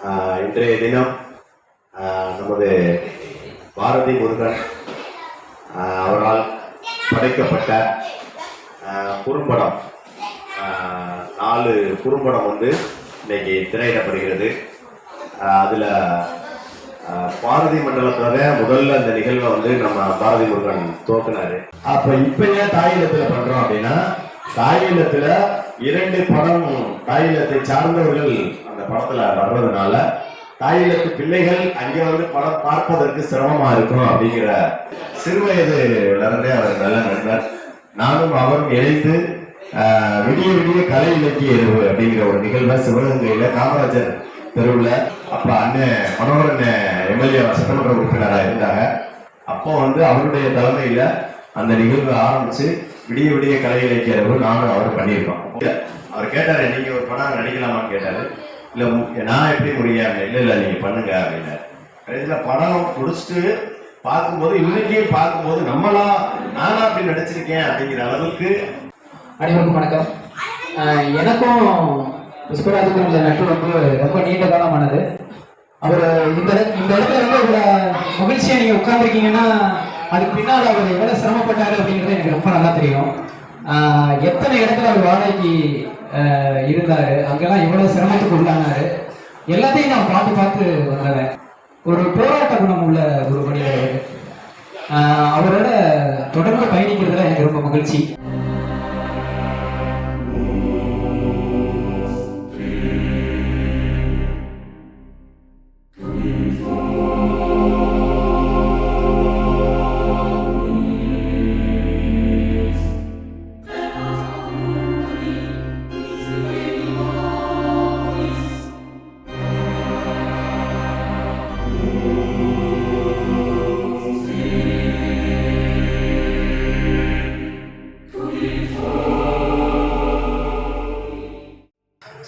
இன்றைய தினம் நமது பாரதி முருகன் அவரால் படைக்கப்பட்ட குறும்படம் நாலு குறும்படம் வந்து இன்னைக்கு திரையிடப்படுகிறது. அதில் பாரதி மண்டலத்தோட முதல்ல அந்த நிகழ்வை வந்து நம்ம பாரதி முருகன் துவக்கினாரு. அப்ப இப்ப ஏன் தாயிலத்துல பண்றோம் அப்படின்னா தாயிலத்துல இரண்டு படம் தாயிலத்தை சார்ந்தவர்கள் படத்துல வர்றதுனால தாயிலுக்கு பிள்ளைகள் அங்க வந்து படம் பார்ப்பதற்கு சிரமமா இருக்கும் அப்படிங்கிற சிறுவயதுல இருந்தே அவர் நல்ல நண்பர். நானும் அவரும் இணைந்து விடிய விடிய கலை இலக்கிய இரவு அப்படிங்கிற ஒரு நிகழ்வை சிவகங்கையில காமராஜர் தெருவில் அப்ப அண்ணன் மனோகரன் எம்எல்ஏ சட்டமன்ற உறுப்பினராக இருந்தாங்க. அப்போ வந்து அவருடைய தலைமையில அந்த நிகழ்வு ஆரம்பிச்சு விடிய விடிய கலை இலக்கிய இரவு நானும் அவர் பண்ணியிருக்கோம். அவர் கேட்டாரு நீங்க ஒரு படம் நடிக்கலாமான்னு? கேட்டாரு. இல்லை நான் எப்படி முடியாங்க இல்லை இல்லை நீங்கள் பண்ணுங்க அப்படின்னாரு கடைசியில் படம் முடிச்சுட்டு பார்க்கும்போது இன்னைக்கு பார்க்கும்போது நம்மளா நானா அப்படி நடிச்சிருக்கேன் அப்படிங்கிற அளவுக்கு அனைவருக்கும் வணக்கம். எனக்கும் புஷ்பராஜுக்கும் உள்ள நட்பு வந்து ரொம்ப நீண்ட காலமானது. அவர் இந்த இந்த இடத்துல வந்து ஒரு மகிழ்ச்சியை நீங்கள் உட்கார்ந்துருக்கீங்கன்னா அதுக்கு பின்னால் அவர் எவ்வளோ சிரமப்பட்டாரு அப்படிங்கிறது எனக்கு ரொம்ப நல்லா தெரியும். எத்தனை இடத்துல அவர் வாடகைக்கு இருந்தாரு. அங்கெல்லாம் எவ்வளவு சிரமத்துக்கு உள்ளானாரு. எல்லாத்தையும் நான் பார்த்து பார்த்து வந்தவன். ஒரு போராட்ட குணம் உள்ள ஒரு மனிதர். அவரோட தொடர்ந்து பயணிக்கிறதுல எனக்கு ரொம்ப மகிழ்ச்சி.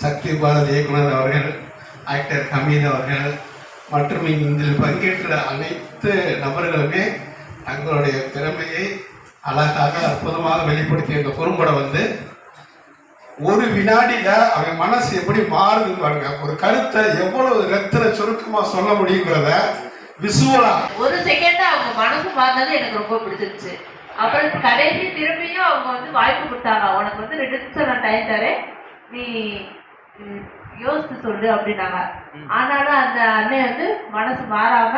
சக்தி பாரத் இயக்குனர் அவர்கள் ஆக்டர் ஹமீத் அவர்கள் மற்றும் இதில் பங்கேற்ற அனைத்து நபர்களுமே தங்களுடைய திறமையை அழகாக அற்புதமாக வெளிப்படுத்திய இந்த குறும்படம் வந்து ஒரு வினாடியில அவன் மனசு எப்படி மாறுது பாருங்க. ஒரு கருத்தை எவ்வளவு ரத்தின சுருக்கமா சொல்ல முடியுங்கிறத விசுவலா ஒரு செகண்ட் அவங்க மனசு மாறினது எனக்கு ரொம்ப பிடிச்சிருச்சு அப்புறம் கடைசி திரும்பியும் அவங்க வந்து வாய்ப்பு கொடுத்தாங்க. உனக்கு வந்து ரெண்டு நிமிஷம் நான் டைம் தரேன். நீ யோசிச்சு சொல்லு அப்படின்னாங்க. ஆனாலும் அந்த அண்ணன் வந்து மனசு மாறாம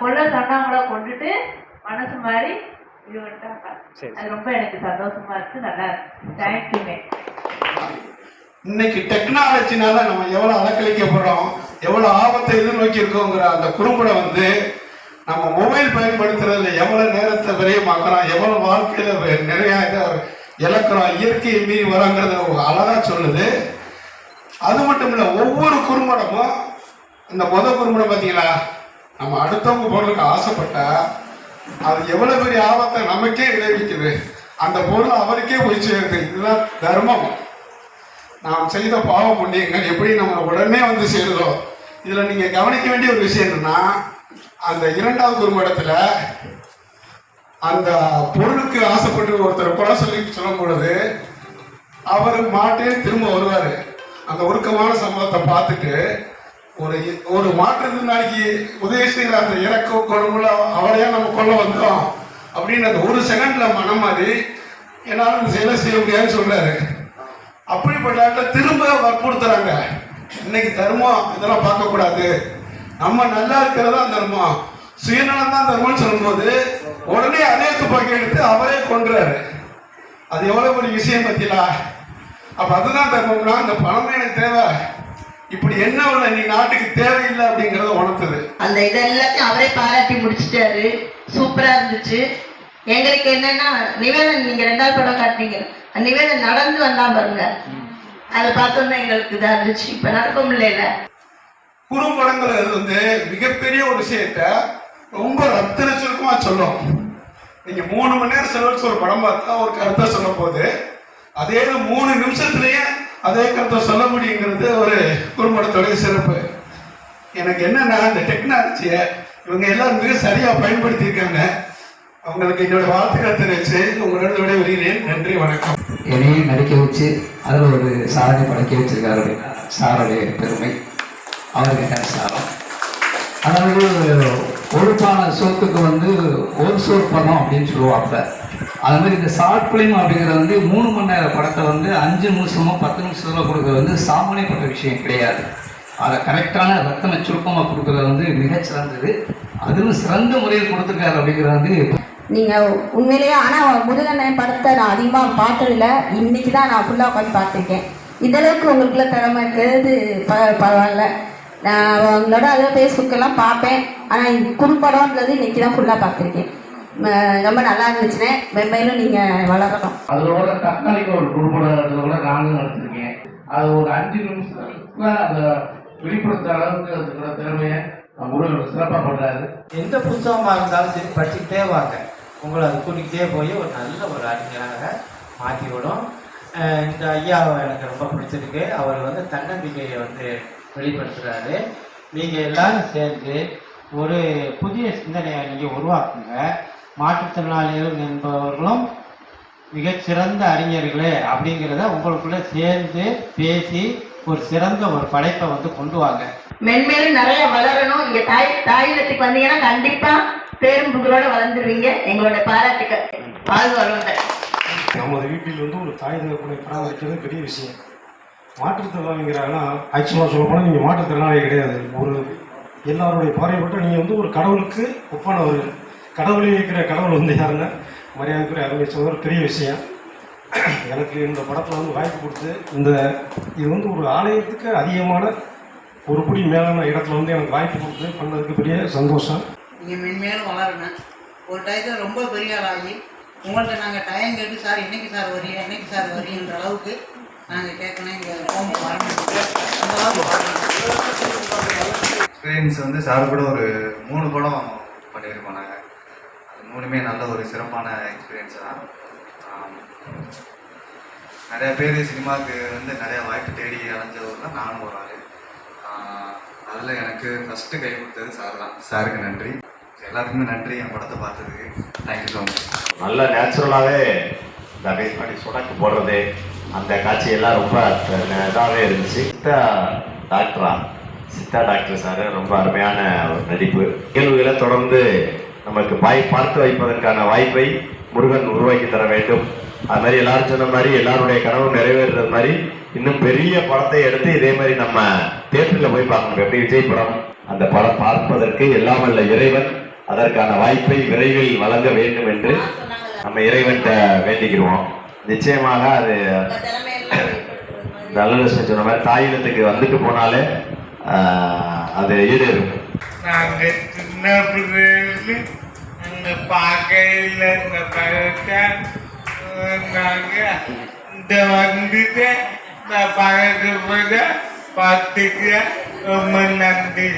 கொல்ல சொன்னவங்கள கொண்டுட்டு மனசு மாறி இது பண்ணிட்டாங்க. அது ரொம்ப எனக்கு சந்தோஷமா இருக்கு நல்லா இருக்கு. தேங்க்யூமே இன்னைக்கு டெக்னாலஜினால நம்ம எவ்வளவு அலக்களிக்கப்படுறோம் எவ்வளவு ஆபத்தை எதிர்நோக்கி இருக்கோங்கிற அந்த குறும்படம் வந்து நம்ம மொபைல் பயன்படுத்துறதுல எவ்வளவு நேரத்தை விரயமாக்குறோம் எவ்வளவு வாழ்க்கையில நிறைய இதை இழக்கிறோம் இயற்கையை மீறி வரோங்கிறத ஒரு அழகா சொல்லுது. அது மட்டும் இல்லை ஒவ்வொரு குறும்படமும் இந்த முத குறும்படம் பார்த்தீங்களா நம்ம அடுத்தவங்க பொருளுக்கு ஆசைப்பட்டா அது எவ்வளோ பெரிய ஆபத்தை நமக்கே விளைவிக்குது. அந்த பொருள் அவருக்கே போய் சேருது. இதுதான் தர்மம். நாம் செய்த பாவ புண்ணியங்கள் எப்படி நம்ம உடனே வந்து சேருதோ? இதில் நீங்கள் கவனிக்க வேண்டிய ஒரு விஷயம் என்னன்னா அந்த இரண்டாவது குறும்படத்தில் அந்த பொருளுக்கு ஆசைப்பட்டு ஒருத்தர் கொலை சொல்லி சொல்லும் பொழுது அவர் மாட்டே திரும்ப வருவார். அந்த ஒடுக்கமான சம்பவத்தை பார்த்துட்டு ஒரு ஒரு மாற்றுத்திறனாளிக்கு உதவி செய்யற அந்த இறக்க கொடுமுல அவரையா நம்ம கொள்ள வந்தோம் அப்படின்னு அந்த ஒரு செகண்ட்ல மனம் மாறி என்னால இந்த செயலை செய்ய முடியாதுன்னு சொல்றாரு அப்படிப்பட்ட திரும்ப வற்புறுத்துறாங்க. இன்னைக்கு தர்மம் இதெல்லாம் பார்க்க கூடாது நம்ம நல்லா இருக்கிறதா தர்மம். சுயநலம் தான் தர்மம்னு சொல்லும்போது உடனே அதே துப்பாக்கி எடுத்து அவரே கொன்றாரு. அது எவ்வளவு ஒரு விஷயம் பத்திலா அப்ப அதுதான் தர்மம்னா அந்த பணம் எனக்கு தேவை. இப்படி என்ன உள்ள நீ நாட்டுக்கு தேவையில்லை அப்படிங்கறத உணர்த்துது. அந்த இது எல்லாத்தையும் அவரே பாராட்டி முடிச்சிட்டாரு. சூப்பரா இருந்துச்சு. எங்களுக்கு என்னன்னா நிவேதன் நீங்க ரெண்டாவது படம் காட்டுனீங்க. நிவேதன் நடந்து வந்தா பாருங்க. அதை பார்த்தோம்னா எங்களுக்கு இதா இருந்துச்சு. இப்ப நடக்க முடியல குறும்படங்கிறது வந்து மிகப்பெரிய ஒரு விஷயத்த ரொம்ப ரத்தின சுருக்கமா சொல்லும். நீங்க மூணு மணி நேரம் செலவழிச்சு ஒரு படம் பார்த்தா ஒரு கருத்தை சொல்லும் போது அதே மூணு நிமிஷத்துலயே அதே கருத்தை சொல்ல முடியுங்கிறது ஒரு குறும்படத்துடைய சிறப்பு. எனக்கு என்னன்னா இந்த டெக்னாலஜியை இவங்க எல்லாம் மிக சரியா பயன்படுத்தி இருக்காங்க அவங்களுக்கு என்னோட வாழ்த்துக்களை தெரிவிச்சு உங்களோட விடைபெறுகிறேன். நன்றி வணக்கம். என்னையும் நடிக்க வச்சு அதில் ஒரு சாதனை படைக்க வச்சிருக்காரு. அப்படின்னா சாருடைய பெருமை. அவருக்கு சாரம்? அதாவது ஒரு சோத்துக்கு வந்து ஒரு சோர் படம் அப்படின்னு சொல்லுவாங்க அது மாதிரி இந்த ஷார்ட் ஃபிலிம் அப்படிங்கிறது வந்து மூணு மணி நேர படத்தை வந்து அஞ்சு நிமிஷமோ பத்து நிமிஷத்தில் கொடுக்குறது வந்து சாமானியப்பட்ட விஷயம் கிடையாது. அதை கரெக்டான ரத்தன சுருக்கமாக கொடுக்குறது வந்து மிகச்சிறந்தது. அதுவும் சிறந்த முறையில் கொடுத்துருக்காரு அப்படிங்கிறது வந்து நீங்கள் உண்மையிலேயே ஆனால் முருகன் படத்தை நான் அதிகமாக பார்த்ததில்ல. இன்னைக்கு தான் நான் ஃபுல்லாக உட்காந்து பார்த்துருக்கேன். இந்தளவுக்கு உங்களுக்குள்ள திறமை இருக்கிறது ப பரவாயில்ல. நான் உங்களோட அதை ஃபேஸ்புக்கெல்லாம் பார்ப்பேன். ஆனால் குறும்படம்ன்றது இன்னைக்கு தான் ஃபுல்லாக பார்த்துருக்கேன். ரொம்ப நல்லா இருந்துச்சுன்னே மென்மேலும் நீங்கள் வளரணும். அதோட தக்காளிக்கு ஒரு குறும்படத்தில் கூட நானும் நடத்திருக்கேன் அது ஒரு அஞ்சு நிமிஷத்துல அந்த வெளிப்படுத்துற அளவுக்கு அதுக்குள்ள திறமையை முருகன் சிறப்பாக பண்றாரு. எந்த புத்தகமாக இருந்தாலும் சரி படிச்சுக்கிட்டே வாங்க. உங்களை அது கூட்டிகிட்டே போய் ஒரு நல்ல ஒரு அறிஞராக மாற்றி விடும். அஹ் இந்த ஐயாவை எனக்கு ரொம்ப பிடிச்சிருக்கு. அவர் வந்து தன்னம்பிக்கையை வந்து வெளிப்படுத்துகிறாரு நீங்கள் எல்லாரும் சேர்ந்து ஒரு புதிய சிந்தனையை நீங்கள் உருவாக்குங்க. மாற்றுத்திறனாளிகள் என்பவர்களும் மிகச்சிறந்த அறிஞர்களே அப்படிங்கிறத உங்களுக்குள்ள சேர்ந்து பேசி ஒரு சிறந்த ஒரு படைப்பை வந்து கொண்டு வாங்க. மென்மேலும் நிறைய வளரணும். இங்க தாய் தாயிலத்துக்கு வந்தீங்கன்னா கண்டிப்பா பேரும் புகழோட வளர்ந்துருவீங்க. எங்களோட பாராட்டுக்கள். வாழ்வு வளர்ந்த நமது வீட்டில் வந்து ஒரு தாய் தகப்பனை பராமரிக்கிறது பெரிய விஷயம். மாற்றுத்திறனாளிங்கிறாங்கன்னா ஆக்சுவலாக சொல்ல போனால் நீங்கள் மாற்றுத்திறனாளி கிடையாது. ஒரு எல்லாருடைய பார்வைப்பட்ட நீங்கள் வந்து ஒரு கடவுளுக்கு ஒப்பானவர். கடவுளை இருக்கிற கடவுள் வந்து யாருன்னா மரியாதைக்குரிய அருமை ஒரு பெரிய விஷயம். எனக்கு இந்த படத்தில் வந்து வாய்ப்பு கொடுத்து இந்த இது வந்து ஒரு ஆலயத்துக்கு அதிகமான ஒரு படி மேலான இடத்துல வந்து எனக்கு வாய்ப்பு கொடுத்து பண்ணதுக்கு பெரிய சந்தோஷம். நீங்கள் மென்மேலும் வளரணும். ஒரு டயத்தில் ரொம்ப பெரிய ஆளாகி உங்கள்கிட்ட நாங்கள் டைம் கேட்டு சார் இன்னைக்கு சார் வரீங்க? இன்னைக்கு சார் வரீங்கன்ற அளவுக்கு நாங்கள் கேட்கணும் எக்ஸ்பீரியன்ஸ் வந்து சார் கூட ஒரு மூணு படம் பண்ணியிருக்கோம் நாங்கள் அது மூணுமே நல்ல ஒரு சிறப்பான எக்ஸ்பீரியன்ஸ் தான். ஆம். நிறைய பேர் சினிமாவுக்கு வந்து நிறைய வாய்ப்பு தேடி அலைஞ்சவர் தான் நானும் ஒரு ஆள். அதில் எனக்கு ஃபஸ்ட்டு கை கொடுத்தது சார் தான். சாருக்கு நன்றி. எல்லாத்துக்குமே நன்றி என் படத்தை பார்த்ததுக்கு. தேங்க்யூ ஸோ மச் நல்ல நேச்சுரலாகவே இந்த பேஸ் பண்ணி சுடக்கு போடுறது அந்த காட்சியெல்லாம் ரொம்ப இதாகவே இருந்துச்சு. சித்தா டாக்டரா? சித்தா டாக்டர் சார் ரொம்ப அருமையான ஒரு நடிப்பு. நிகழ்வுகளை தொடர்ந்து நமக்கு வாய் பார்த்து வைப்பதற்கான வாய்ப்பை முருகன் உருவாக்கி தர வேண்டும். அது மாதிரி எல்லாரும் சொன்ன மாதிரி எல்லாருடைய கனவு நிறைவேறுறது மாதிரி இன்னும் பெரிய படத்தை எடுத்து இதே மாதிரி நம்ம தேட்டரில் போய் பார்க்கணும். எப்படி விஜய் படம்? அந்த படம் பார்ப்பதற்கு எல்லாம் வல்ல இறைவன். அதற்கான வாய்ப்பை விரைவில் வழங்க வேண்டும் என்று நம்ம இறைவன்கிட்ட வேண்டிக்கிறோம். நிச்சயமாக அது நல்லலட்சுமி சொன்ன மாதிரி தாயினத்துக்கு வந்துட்டு போனாலே அது ஈடேறும் நாங்க சின்ன பிள்ளைல அந்த பார்க்கையில் இந்த பழத்தை நாங்க இந்த வந்துட்டு இந்த பார்த்துக்க. ரொம்ப நன்றி.